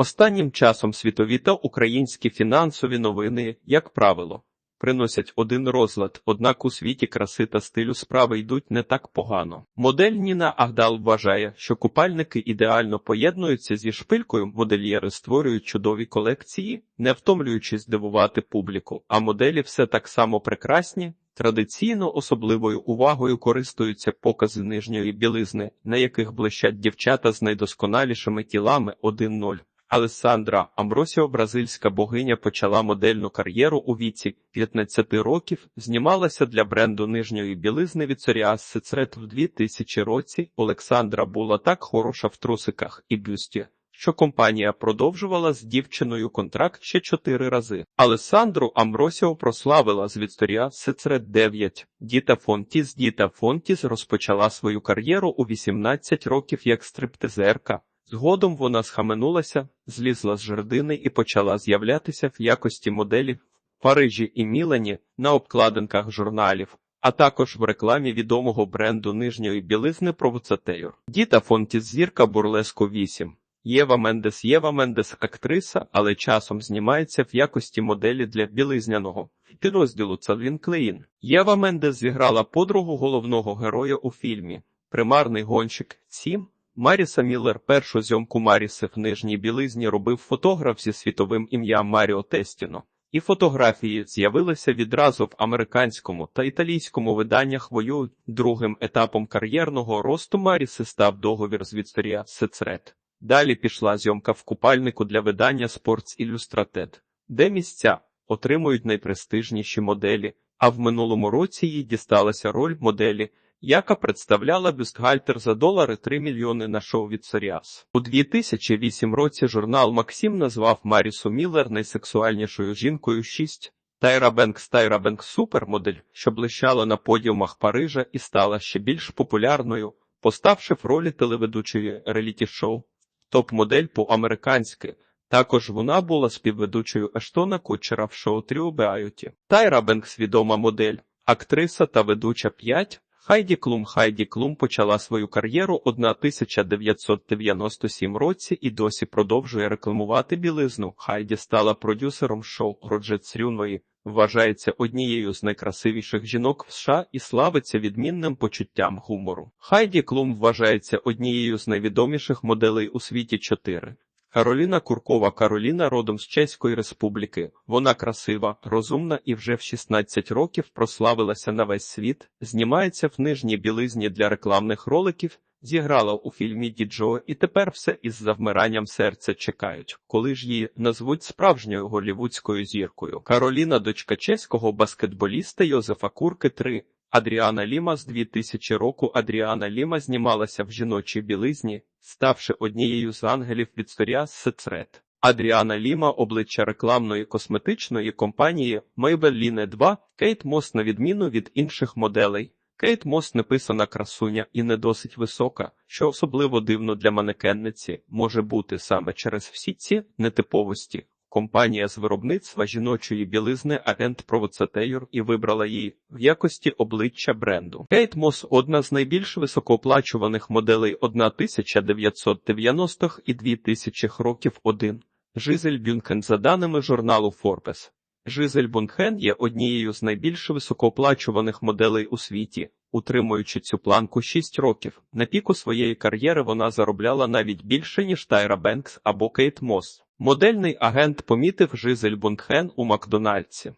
Останнім часом світові та українські фінансові новини, як правило, приносять один розлад, однак у світі краси та стилю справи йдуть не так погано. Модель Ніна Агдал вважає, що купальники ідеально поєднуються зі шпилькою, модельєри створюють чудові колекції, не втомлюючись дивувати публіку, а моделі все так само прекрасні. Традиційно особливою увагою користуються покази нижньої білизни, на яких блищать дівчата з найдосконалішими тілами 1-0. Алессандра Амбросіо, бразильська богиня, почала модельну кар'єру у віці 15 років, знімалася для бренду нижньої білизни від Sorias Secret в 2000 році. Олександра була так хороша в трусиках і бюсті, що компанія продовжувала з дівчиною контракт ще чотири рази. Алесандру Амбросіо прославила з Вікторія Сецрет 9. Діта Фонтіс Діта Фонтіс розпочала свою кар'єру у 18 років як стриптизерка. Згодом вона схаменулася, злізла з жердини і почала з'являтися в якості моделі в Парижі і Мілані на обкладинках журналів, а також в рекламі відомого бренду нижньої білизни Провоцатейор. Діта Фонтіс зірка бурлеску 8. Єва Мендес Єва Мендес актриса, але часом знімається в якості моделі для білизняного підрозділу Цалвін Клеїн. Єва Мендес зіграла подругу головного героя у фільмі Примарний гонщик 7. Маріса Міллер першу зйомку Маріси в нижній білизні робив фотограф зі світовим ім'ям Маріо Тестіно. І фотографії з'явилися відразу в американському та італійському виданнях вою. Другим етапом кар'єрного росту Маріси став договір з Вікторія Сецрет. Далі пішла зйомка в купальнику для видання Sports Illustrated, де місця отримують найпрестижніші моделі, а в минулому році їй дісталася роль моделі, яка представляла бюстгальтер за долари 3 мільйони на шоу від Соріас. У 2008 році журнал Максим назвав Марісу Міллер найсексуальнішою жінкою 6. Тайра Бенкс Тайра Бенкс супермодель, що блищала на подіумах Парижа і стала ще більш популярною, поставши в ролі телеведучої реліті-шоу. Топ-модель по-американськи. Також вона була співведучою Ештона Кучера в шоу Тріо Беаюті. Тайра Бенкс відома модель, актриса та ведуча 5. Хайді Клум Хайді Клум почала свою кар'єру у 1997 році і досі продовжує рекламувати білизну. Хайді стала продюсером шоу Роджет Рюнвої, вважається однією з найкрасивіших жінок в США і славиться відмінним почуттям гумору. Хайді Клум вважається однією з найвідоміших моделей у світі 4. Кароліна Куркова Кароліна родом з Чеської Республіки. Вона красива, розумна і вже в 16 років прославилася на весь світ, знімається в нижній білизні для рекламних роликів, зіграла у фільмі Діджо і тепер все із завмиранням серця чекають, коли ж її назвуть справжньою голівудською зіркою. Кароліна, дочка чеського баскетболіста Йозефа Курки 3. Адріана Ліма з 2000 року Адріана Ліма знімалася в жіночій білизні, ставши однією з ангелів від Сторіас Сецрет. Адріана Ліма, обличчя рекламної косметичної компанії Maybelline 2, Кейт Мос на відміну від інших моделей. Кейт Мос не писана красуня і не досить висока, що особливо дивно для манекенниці може бути саме через всі ці нетиповості. Компанія з виробництва жіночої білизни Агент Провоцатейор і вибрала її в якості обличчя бренду. Кейт Мос одна з найбільш високооплачуваних моделей 1990-х і 2000-х років один. Жизель Бюнхен за даними журналу Forbes. Жизель Бунхен є однією з найбільш високооплачуваних моделей у світі, утримуючи цю планку 6 років. На піку своєї кар'єри вона заробляла навіть більше, ніж Тайра Бенкс або Кейт Мос. Модельний агент помітив Жизель Бундхен у Макдональдсі.